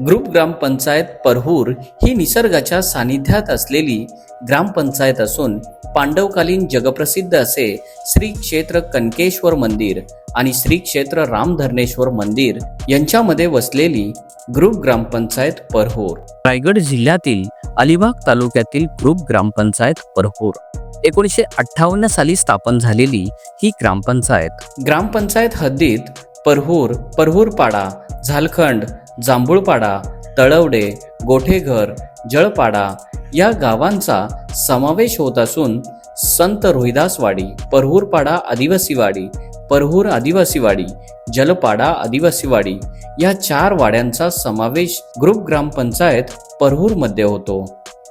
Group ग्रामपंचायत परहूर ही निसर्गाच्या सानिध्यात असलेली ग्रामपंचायत असून पांडवकालीन जगप्रसिद्ध असे श्री क्षेत्र कनकेश्वर मंदिर आणि श्री क्षेत्र रामधरणेश्वर मंदिर यांच्यामध्ये वसलेली ग्रुप ग्रामपंचायत परहूर. रायगड जिल्ह्यातील अलिबाग तालुक्यातील ग्रुप ग्रामपंचायत परहूर. एकोणीसशे अठ्ठावन्न साली स्थापन झालेली ही ग्रामपंचायत ग्रामपंचायत हद्दीत परहूर परहूरपाडा झालखंड जांभूळपाडा तळवडे गोठेघर जळपाडा या गावांचा समावेश होत असून संत रोहिदासवाडी परहूरपाडा आदिवासीवाडी परहूर आदिवासीवाडी जलपाडा आदिवासीवाडी या चार वाड्यांचा समावेश ग्रुप ग्रामपंचायत परहूरमध्ये होतो.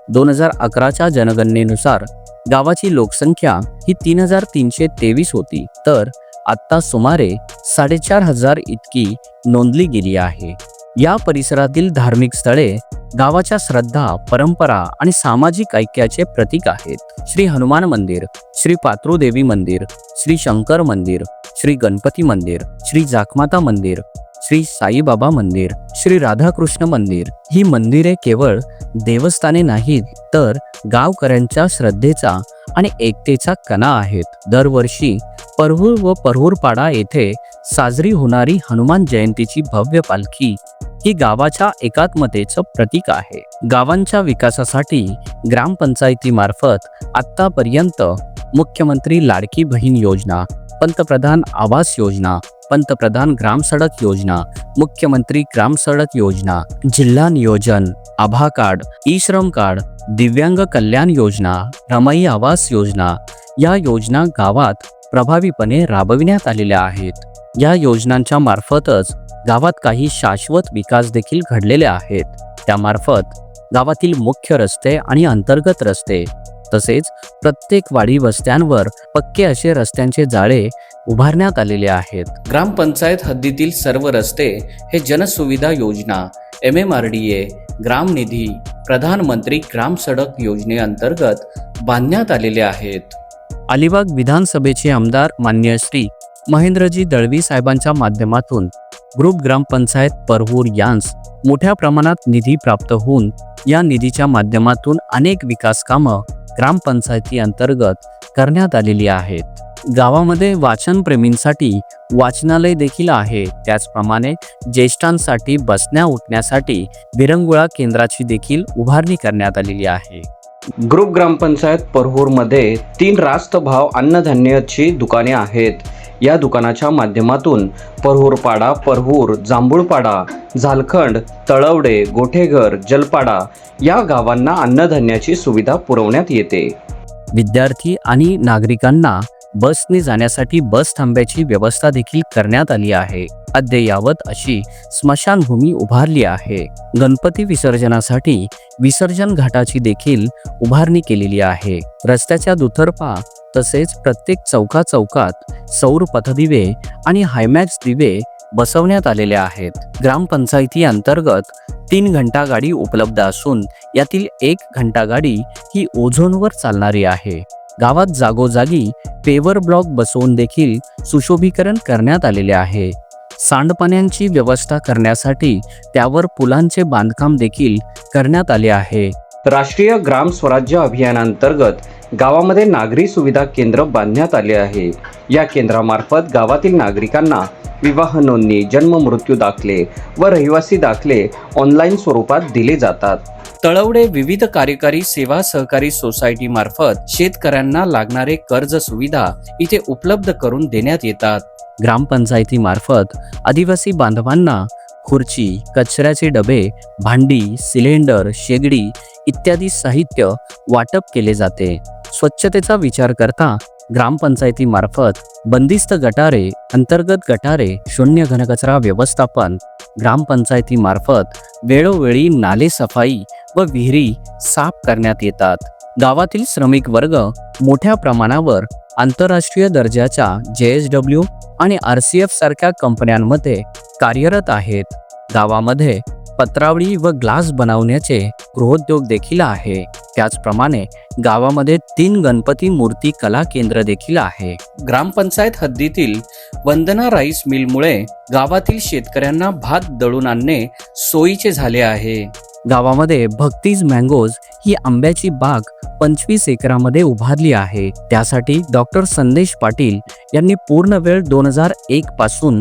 दोन हजार अकराच्या जनगणनेनुसार गावाची लोकसंख्या ही तीन हजार तीनशे तेवीस होती तर आत्ता सुमारे साडेचार हजार इतकी नोंदली गेली आहे. या परिसरातील धार्मिक स्थळे गावाच्या श्रद्धा परंपरा आणि सामाजिक ऐक्याचे प्रतीक आहेत. श्री हनुमान मंदिर श्री पात्रुदेवी मंदिर श्री शंकर मंदिर श्री गणपती मंदिर श्री जाकमाता मंदिर श्री साईबाबा मंदिर श्री राधाकृष्ण मंदिर ही मंदिरे केवळ देवस्थाने नाहीत तर गावकऱ्यांच्या श्रद्धेचा आणि एकतेचा कणा आहेत. दरवर्षी परहूर व परहूरपाडा येथे साजरी होणारी हनुमान जयंतीची भव्य पालखी ही गावाच्या एकात्मतेचं प्रतीक आहे. गावांच्या विकासासाठी ग्रामपंचायतीमार्फत आत्तापर्यंत मुख्यमंत्री लाडकी बहीण योजना पंतप्रधान आवास योजना पंतप्रधान ग्राम सडक योजना मुख्यमंत्री ग्राम सडक योजना जिल्हा नियोजन Abha card E Shram card दिव्यांग कल्याण योजना रमाई आवास योजना या योजना गावात प्रभावीपणे राबविण्यात आलेल्या आहेत. या योजनांच्या मार्फतच गावात काही शाश्वत विकास देखील घडलेले आहेत. त्यामार्फत गावातील मुख्य रस्ते आणि अंतर्गत रस्ते तसेच प्रत्येक वाडी वस्त्यांवर पक्के असे रस्त्यांचे जाळे उभारण्यात आलेले आहेत. ग्रामपंचायत हद्दीतील सर्व रस्ते हे जनसुविधा योजना M M R D A ग्राम निधी प्रधानमंत्री ग्राम सडक योजनेअंतर्गत बांधण्यात आलेले आहेत. अलिबाग विधानसभेचे आमदार मान्य श्री महेंद्रजी दळवी साहेबांच्या माध्यमातून ग्रुप ग्रामपंचायत परहूर यांस मोठ्या प्रमाणात निधी प्राप्त होऊन या निधीच्या माध्यमातून अनेक विकास कामं ग्रामपंचायती अंतर्गत करण्यात आलेली आहेत. गावामध्ये वाचनप्रेमींसाठी वाचनालय देखील आहे. त्याचप्रमाणे ज्येष्ठांसाठी बसण्या उठण्यासाठी विरंगुळा केंद्राची देखील उभारणी करण्यात आलेली आहे. ग्रुप ग्रामपंचायत परहूरमध्ये तीन रास्त भाव अन्नधान्याची दुकाने आहेत. या दुकानाच्या माध्यमातून परहूरपाडा परहूर जांभूळपाडा झालखंड तळवडे गोठेघर जलपाडा या गावांना अन्नधान्याची सुविधा पुरवण्यात येते. विद्यार्थी आणि नागरिकांना बसने जाण्यासाठी बस थांब्याची व्यवस्था देखील करण्यात आली आहे. अद्ययावत अशी स्मशानभूमी उभारली आहे. गणपती विसर्जनासाठी विसर्जन घाटाची देखील उभारणी केलेली आहे. रस्त्याच्या दुतर्फा तसेच प्रत्येक चौका चौकात सौर पथदिवे आणि हायमॅक्स दिवे बसवण्यात आलेले आहेत. ग्रामपंचायती अंतर्गत तीन घंटा गाडी उपलब्ध असून यातील एक घंटा गाडी ही ओझोनवर चालणारी आहे. गावात जागोजागी पेवर ब्लॉक बसवून देखील सुशोभीकरण करण्यात आलेले आहे. सांडपाण्यांची व्यवस्था करण्यासाठी त्यावर पुलांचे बांधकाम देखील करण्यात आले आहे. राष्ट्रीय ग्राम स्वराज्य अभियानांतर्गत गावामध्ये नागरी सुविधा केंद्र बांधण्यात आले आहे. या केंद्रामार्फत गावातील नागरिकांना विवाह नोंदणी जन्म मृत्यू दाखले व रहिवासी दाखले ऑनलाईन स्वरूपात दिले जातात. तळवडे विविध कार्यकारी सेवा सहकारी सोसायटी मार्फत शेतकऱ्यांना लागणारे कर्ज सुविधा इथे उपलब्ध करून देण्यात येतात. ग्रामपंचायतीमार्फत आदिवासी बांधवांना खुर्ची कचऱ्याचे डबे भांडी सिलेंडर शेगडी इत्यादी साहित्य वाटप केले जाते. स्वच्छतेचा विचार करता ग्रामपंचायतीमार्फत बंदिस्त गटारे अंतर्गत गटारे शून्य घनकचरा व्यवस्थापन ग्रामपंचायतीमार्फत वेळोवेळी नाले सफाई व विहिरी साफ करण्यात येतात. गावातील श्रमिक वर्ग मोठ्या प्रमाणावर आंतरराष्ट्रीय दर्जाच्या जे एस डब्ल्यू आणि आर सी एफ सारख्या कंपन्यांमध्ये कार्यरत आहेत. गावामध्ये पत्रावळी व ग्लास बनवण्याचे गृहोद्योग देखील आहे. त्याचप्रमाणे गावामध्ये तीन गणपती मूर्ती कला केंद्र देखील आहे. ग्रामपंचायत हद्दीतील वंदना राईस मिलमुळे गावातील शेतकऱ्यांना भात दळून आणणे सोयीचे झाले आहे. गावामध्ये भक्तीज मँगोज ही आंब्याची बाग पंचवीस एकरामध्ये उभारली आहे. त्यासाठी डॉक्टर संदेश पाटील यांनी पूर्ण वेळ दोन हजार एक पासून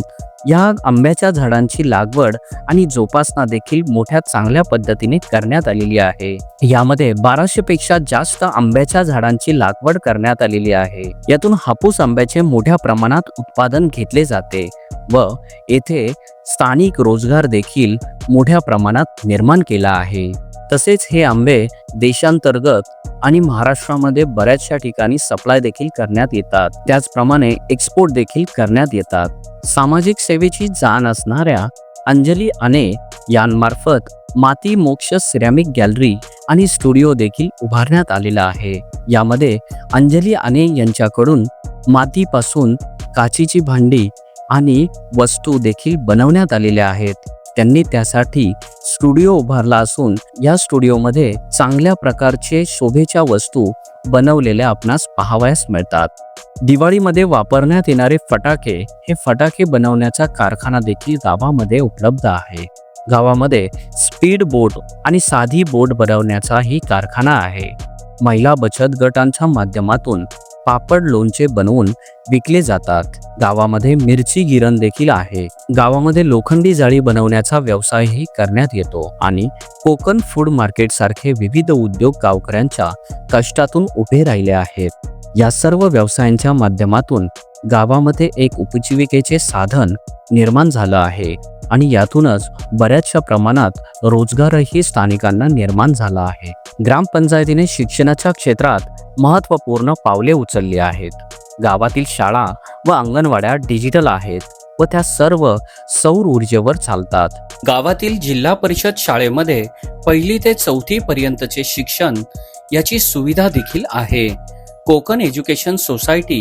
या आंब्याच्या झाडांची लागवड आणि जोपासना देखील मोठ्या चांगल्या पद्धतीने करण्यात आलेली आहे. यामध्ये बाराशे पेक्षा जास्त आंब्याच्या झाडांची लागवड करण्यात आलेली आहे. यातून हापूस आंब्याचे मोठ्या प्रमाणात उत्पादन घेतले जाते व येथे स्थानिक रोजगार देखील मोठ्या प्रमाणात निर्माण केला आहे. तसेच हे आंबे देशांतर्गत आणि महाराष्ट्रामध्ये बऱ्याचशा ठिकाणी सप्लाय देखील करण्यात येतात. त्याचप्रमाणे एक्सपोर्ट देखील करण्यात येतात. सामाजिक सेवेची जाण असणाऱ्या अंजली अने यांमार्फत माती मोक्ष सिरॅमिक गॅलरी आणि स्टुडिओ देखील उभारण्यात आलेला आहे. यामध्ये अंजली अने यांच्याकडून मातीपासून काचीची भांडी आणि वस्तू देखील बनवण्यात आलेल्या आहेत. त्यांनी त्यासाठी स्टुडिओ उभारला असून या स्टुडिओमध्ये चांगल्या प्रकारचे शोभेच्या वस्तू बनवलेल्या आपणास पाहावयास मिळतात. दिवाळीमध्ये वापरण्यात येणारे फटाके हे फटाके बनवण्याचा कारखाना देखील गावामध्ये उपलब्ध आहे. गावामध्ये स्पीड बोट आणि साधी बोट बनवण्याचाही कारखाना आहे. महिला बचत गटांच्या माध्यमातून पापड लोणचे बनवून विकले जातात. गावामध्ये मिरची गिरण देखील आहे. गावामध्ये लोखंडी जाळी बनवण्याचा व्यवसायही करण्यात येतो आणि कोकण फूड मार्केट सारखे विविध उद्योग गावकऱ्यांच्या कष्टातून उभे राहिले आहेत. या सर्व व्यवसायांच्या माध्यमातून गावामध्ये एक उपजीविकेचे साधन निर्माण झालं आहे आणि यातूनच बऱ्याचशा प्रमाणात रोजगारही स्थानिकांना निर्माण झाला आहे. ग्रामपंचायतीने शिक्षणाच्या क्षेत्रात महत्त्वपूर्ण पावले उचलली आहेत. गावातील शाळा व अंगणवाड्या डिजिटल आहेत व त्या सर्व सौर ऊर्जेवर चालतात. गावातील जिल्हा परिषद शाळेमध्ये पहिली ते चौथी पर्यंतचे शिक्षण याची सुविधा देखील आहे. कोकण एज्युकेशन सोसायटी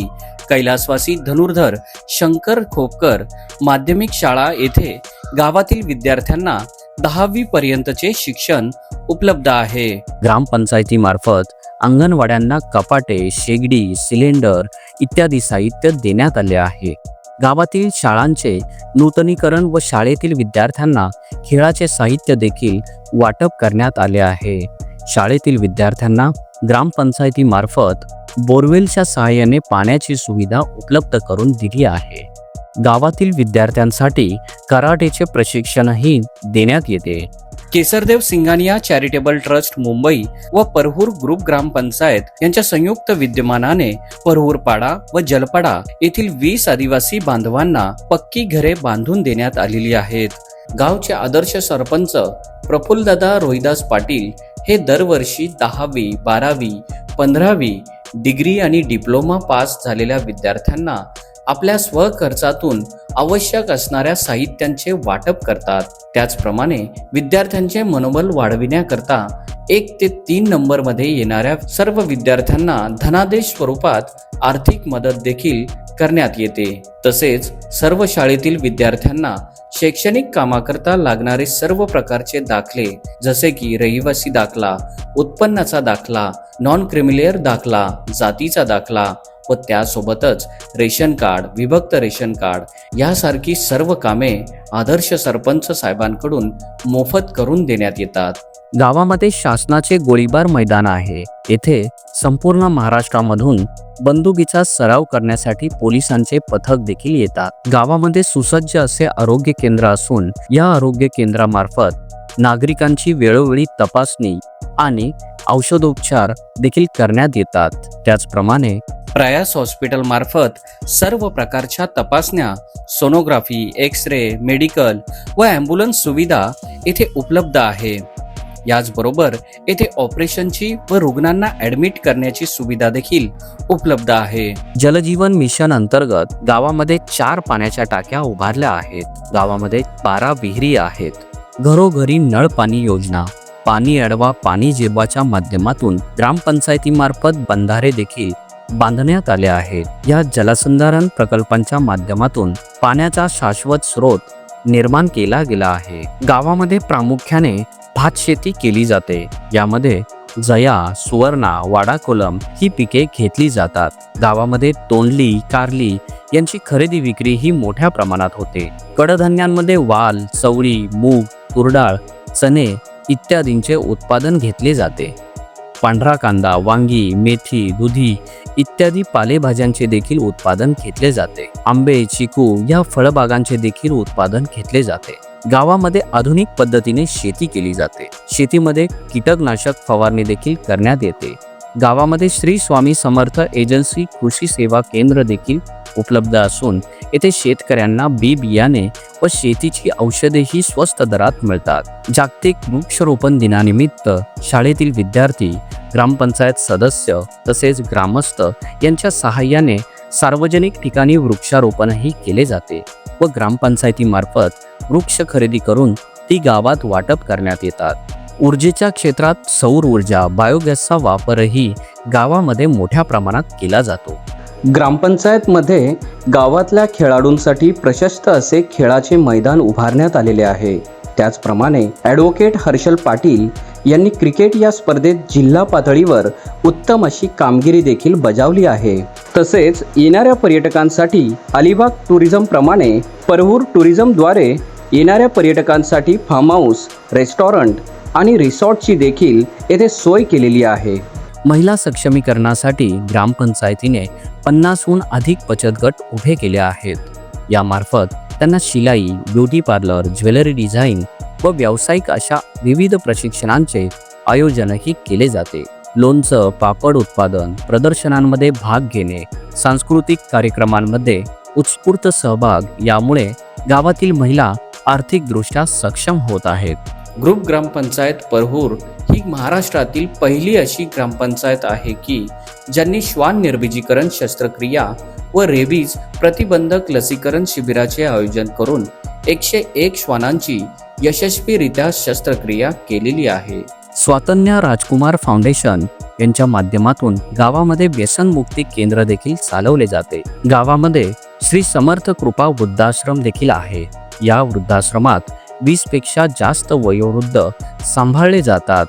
कैलासवासी धनुर्धर शंकर खोपकर माध्यमिक शाळा येथे गावातील विद्यार्थ्यांना दहावी पर्यंतचे शिक्षण उपलब्ध आहे. ग्रामपंचायतीमार्फत अंगणवाड्यांना कपाटे शेगडी सिलेंडर इत्यादी साहित्य देण्यात आले आहे. गावातील शाळांचे नूतनीकरण व शाळेतील विद्यार्थ्यांना खेळाचे साहित्य देखील वाटप करण्यात आले आहे. शाळेतील विद्यार्थ्यांना ग्रामपंचायतीमार्फत बोरवेलच्या सहाय्याने पाण्याची सुविधा उपलब्ध करून दिली आहे. गावातील विद्यार्थ्यांसाठी कराटेचे प्रशिक्षणही देण्यात येते. केसरदेव सिंगानिया चॅरिटेबल ट्रस्ट मुंबई व परहूर ग्रुप ग्रामपंचायत यांच्या संयुक्त विद्यमानाने परहूर पाडा व जलपाडा येथील वीस आदिवासी बांधवांना पक्की घरे बांधून देण्यात आलेली आहेत. गावचे आदर्श सरपंच प्रफुल्लदादा रोहिदास पाटील हे दरवर्षी दहावी बारावी पंधरावी डिग्री आणि डिप्लोमा पास झालेल्या विद्यार्थ्यांना आपल्या स्वखर्चातून आवश्यक असणाऱ्या साहित्यांचे वाटप करतात. त्याचप्रमाणे विद्यार्थ्यांचे मनोबल वाढविण्याकरता एक ते तीन नंबरमध्ये येणाऱ्या सर्व विद्यार्थ्यांना धनादेश स्वरूपात आर्थिक मदत देखील करण्यात येते. तसेच सर्व शाळेतील विद्यार्थ्यांना शैक्षणिक कामाकरता लागणारे सर्व प्रकारचे दाखले जसे की रहिवासी दाखला उत्पन्नाचा दाखला नॉन क्रिमिलेअर दाखला जातीचा दाखला व त्यासोबतच रेशन कार्ड विभक्त रेशन कार्ड यासारखी सर्व कामे आदर्श सरपंच साहेबांकडून मोफत करून देण्यात येतात. गावामध्ये शासनाचे गोळीबार मैदान आहे. येथे संपूर्ण महाराष्ट्रामधून बंदुकीचा सराव करण्यासाठी पोलिसांचे पथक देखील येतात. गावामध्ये सुसज्ज असे आरोग्य केंद्र असून या आरोग्य केंद्रामार्फत नागरिकांची वेळोवेळी तपासणी आणि औषधोपचार देखील करण्यात येतात. त्याचप्रमाणे प्रयास हॉस्पिटल मार्फत सर्व प्रकारच्या तपासण्या सोनोग्राफी एक्स रे मेडिकल व ॲम्ब्युलन्स सुविधा येथे उपलब्ध आहे. याचबरोबर येथे ऑपरेशनची व रुग्णांना ऍडमिट करण्याची सुविधा देखील उपलब्ध आहे. जलजीवन मिशन अंतर्गत गावामध्ये चार पाण्याच्या टाक्या उभारल्या आहेत. गावामध्ये बारा विहिरी आहेत. घरोघरी नळ पाणी योजना पाणी अडवा पाणी जेबाच्या माध्यमातून ग्रामपंचायतीमार्फत बंधारे देखील बांधण्यात आले आहेत. या जलसंधारण प्रकल्पांच्या माध्यमातून पाण्याचा शाश्वत स्रोत निर्माण केला गेला आहे. गावामध्ये प्रामुख्याने भात शेती केली जाते. यामध्ये जया सुवर्णा वाडाकोलम ही पिके घेतली जातात. गावामध्ये तोंडली कारली यांची खरेदी विक्री ही मोठ्या प्रमाणात होते. कडधान्यांमध्ये वाल चवळी मूग तुरडाळ चणे इत्यादींचे उत्पादन घेतले जाते. पांढरा कांदा वांगी मेथी दुधी इत्यादी पालेभाज्यांचे देखील उत्पादन घेतले जाते. आंबे चिकू या फळबागांचे देखील उत्पादन घेतले जाते. गावामध्ये आधुनिक पद्धतीने शेती केली जाते. शेतीमध्ये कीटकनाशक फवारणी देखील करण्यात येते. गावामध्ये श्री स्वामी समर्थ एजन्सी कृषी सेवा केंद्र देखील उपलब्ध असून येथे शेतकऱ्यांना बी बियाणे व शेतीची औषधेही स्वस्त दरात मिळतात. जागतिक वृक्षरोपण दिनानिमित्त शाळेतील विद्यार्थी ग्रामपंचायत सदस्य तसेच ग्रामस्थ यांच्या सहाय्याने सार्वजनिक ठिकाणी वृक्षारोपणही केले जाते व ग्रामपंचायतीमार्फत वृक्ष खरेदी करून ती गावात वाटप करण्यात येतात. ऊर्जेच्या क्षेत्रात सौर ऊर्जा बायोगॅसचा वापरही गावामध्ये मोठ्या प्रमाणात केला जातो. ग्रामपंचायतमध्ये गावातल्या खेळाडूंसाठी प्रशस्त असे खेळाचे मैदान उभारण्यात आलेले आहे. त्याचप्रमाणे ॲडव्होकेट हर्षल पाटील यांनी क्रिकेट या स्पर्धेत जिल्हा पातळीवर उत्तम अशी कामगिरी देखील बजावली आहे. तसेच येणाऱ्या पर्यटकांसाठी अलिबाग टुरिझमप्रमाणे परहूर टुरिझमद्वारे येणाऱ्या पर्यटकांसाठी फार्म हाऊस रेस्टॉरंट आणि रिसॉर्टची देखील येथे सोय केलेली आहे. महिला सक्षमीकरणासाठी ग्रामपंचायतीने पन्नासहून अधिक बचत गट उभे केले आहेत. यामार्फत त्यांना शिलाई ब्युटी पार्लर ज्वेलरी डिझाईन व व्यावसायिक अशा विविध प्रशिक्षणांचे आयोजनही केले जाते. लोणचं पापड उत्पादन प्रदर्शनांमध्ये भाग घेणे सांस्कृतिक कार्यक्रमांमध्ये उत्स्फूर्त सहभाग यामुळे गावातील महिला आर्थिकदृष्ट्या सक्षम होत आहेत. ग्रुप ग्रामपंचायत परहूर ही महाराष्ट्रातील पहिली अशी ग्रामपंचायत आहे की ज्यांनी श्वान निर्बीजीकरण शस्त्रक्रिया व रेबीज प्रतिबंधक लसीकरण शिबिराचे आयोजन करून एकशे एक श्वानांची यशस्वीरित्या शस्त्रक्रिया केलेली आहे. स्वातंत्र्या राजकुमार फाउंडेशन यांच्या माध्यमातून गावामध्ये व्यसनमुक्ती केंद्र देखील चालवले जाते. गावामध्ये श्री समर्थ कृपा वृद्धाश्रम देखील आहे. या वृद्धाश्रमात वीसपेक्षा जास्त वयोवृद्ध सांभाळले जातात.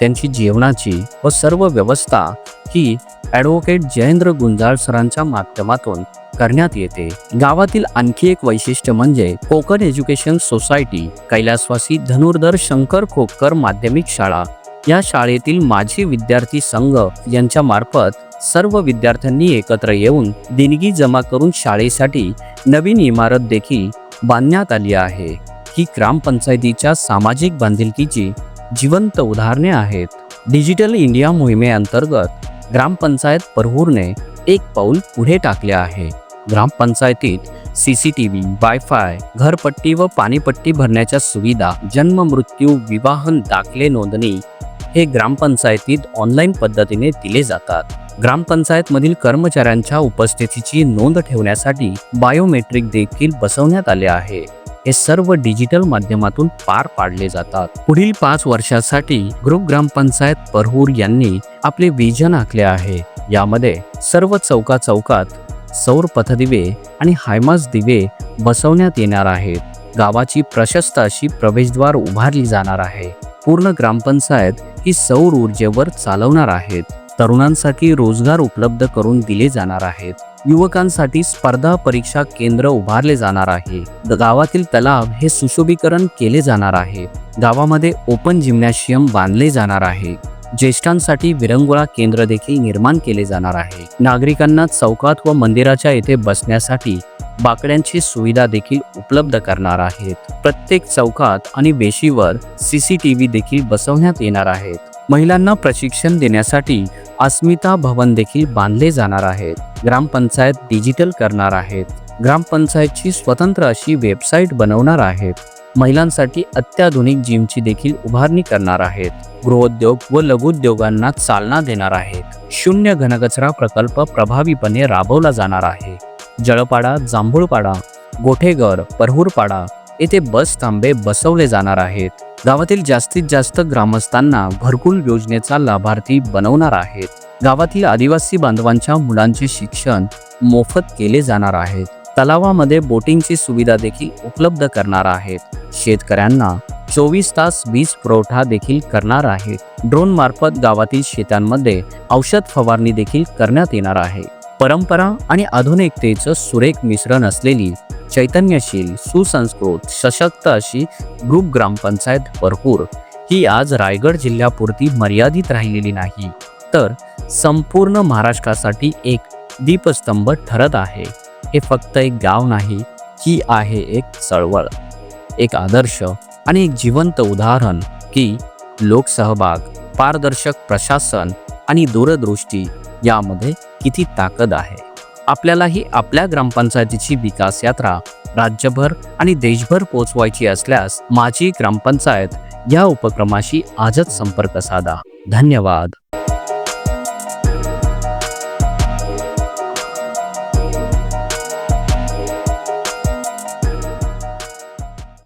त्यांची जेवणाची व सर्व व्यवस्था ही ॲडव्होकेट जयेंद्र गुंजाळ सरांच्या माध्यमातून करण्यात येते. गावातील आणखी एक वैशिष्ट्य म्हणजे कोकण एज्युकेशन सोसायटी कैलासवासी धनुर्धर शंकर खोकर माध्यमिक शाळा या शाळेतील माजी विद्यार्थी संघ यांच्या मार्फत सर्व विद्यार्थ्यांनी एकत्र येऊन देणगी जमा करून शाळेसाठी नवीन इमारत देखील बांधण्यात आली आहे. ही ग्रामपंचायतीच्या सामाजिक बांधिलकीची जिवंत उदाहरणे आहेत. डिजिटल इंडिया मोहिमेअंतर्गत ग्रामपंचायत परहूरने एक पाऊल पुढे टाकले आहे. ग्रामपंचायतीत C C T V wifi घरपट्टी व पाणीपट्टी भरण्याच्या सुविधा जन्म मृत्यू विवाहन दाखले नोंदणी हे ग्रामपंचायतीत ऑनलाईन पद्धतीने दिले जातात. ग्रामपंचायतमधील कर्मचाऱ्यांच्या उपस्थितीची नोंद ठेवण्यासाठी बायोमेट्रिक देखील बसवण्यात आले आहे. हे सर्व डिजिटल माध्यमातून पार पाडले जातात. पुढील पाच वर्षासाठी ग्रुप ग्रामपंचायत परहूर यांनी आपले विजन आखले आहे. यामध्ये सर्व चौका चौकात सौर पथदिवे आणि हायमास दिवे बसवण्यात येणार आहेत. गावाची प्रशस्त अशी प्रवेशद्वार उभारली जाणार आहे. पूर्ण ग्रामपंचायत ही सौर ऊर्जेवर चालवणार आहेत. तरुणांसाठी रोजगार उपलब्ध करून दिले जाणार आहेत. युवकांसाठी स्पर्धा परीक्षा केंद्र उभारले जाणार आहे. गावातील तलाव हे सुशोभीकरण केले जाणार आहे. गावामध्ये ओपन जिम्नॅशियम बांधले जाणार आहे. ज्येष्ठांसाठी विरंगुळा केंद्र देखील निर्माण केले जाणार आहे. नागरिकांना चौकात व मंदिराच्या येथे बसण्यासाठी बाकड्यांची सुविधा देखील उपलब्ध करणार आहेत. प्रत्येक चौकात आणि वेशीवर सी सी टी व्ही देखील बसवण्यात येणार आहेत. महिलांना प्रशिक्षण देण्यासाठी अस्मिता भवन देखील बांधले जाणार आहेत. ग्रामपंचायत डिजिटल करणार आहेत. ग्रामपंचायतची स्वतंत्र अशी वेबसाईट बनवणार आहेत. महिलांसाठी अत्याधुनिक जिमची देखील उभारणी करणार आहेत. गृहोद्योग व लघुउद्योगांना चालना देणार आहेत. शून्य घनकचरा प्रकल्प प्रभावीपणे राबवला जाणार आहे. जळपाडा जांभूळपाडा गोठेघर परहूरपाडा येथे बस थांबे बसवले जाणार आहेत. गावातील जास्तीत जास्त ग्रामस्थांना घरकुल योजनेचा लाभार्थी बनवणार आहेत. गावातील आदिवासी बांधवांच्या मुलांचे शिक्षण मोफत केले जाणार आहेत तलावामध्ये बोटिंगची सुविधा देखील उपलब्ध करणार आहेत. शेतकऱ्यांना चोवीस तास वीज पुरवठा देखील करणार आहे ड्रोन मार्फत गावातील शेतांमध्ये औषध फवारणी देखील करण्यात येणार आहे. परंपरा आणि आधुनिकतेचं सुरेख मिश्रण असलेली चैतन्यशील सुसंस्कृत सशक्त अशी ग्रुप ग्रामपंचायत भरपूर. ही आज रायगड जिल्ह्यापुरती मर्यादित राहिलेली नाही. तर संपूर्ण महाराष्ट्रासाठी एक दीपस्तंभ ठरत आहे. हे फक्त एक गाव नाही ही आहे एक चळवळ. एक आदर्श आणि एक जिवंत उदाहरण की लोकसहभाग पारदर्शक प्रशासन आणि दूरदृष्टी यामध्ये किती ताकद आहे. आपल्यालाही आपल्या ग्रामपंचायतीची विकास यात्रा राज्यभर आणि देशभर पोचवायची असल्यास माझी ग्रामपंचायत या उपक्रमाशी आजच संपर्क साधा. धन्यवाद.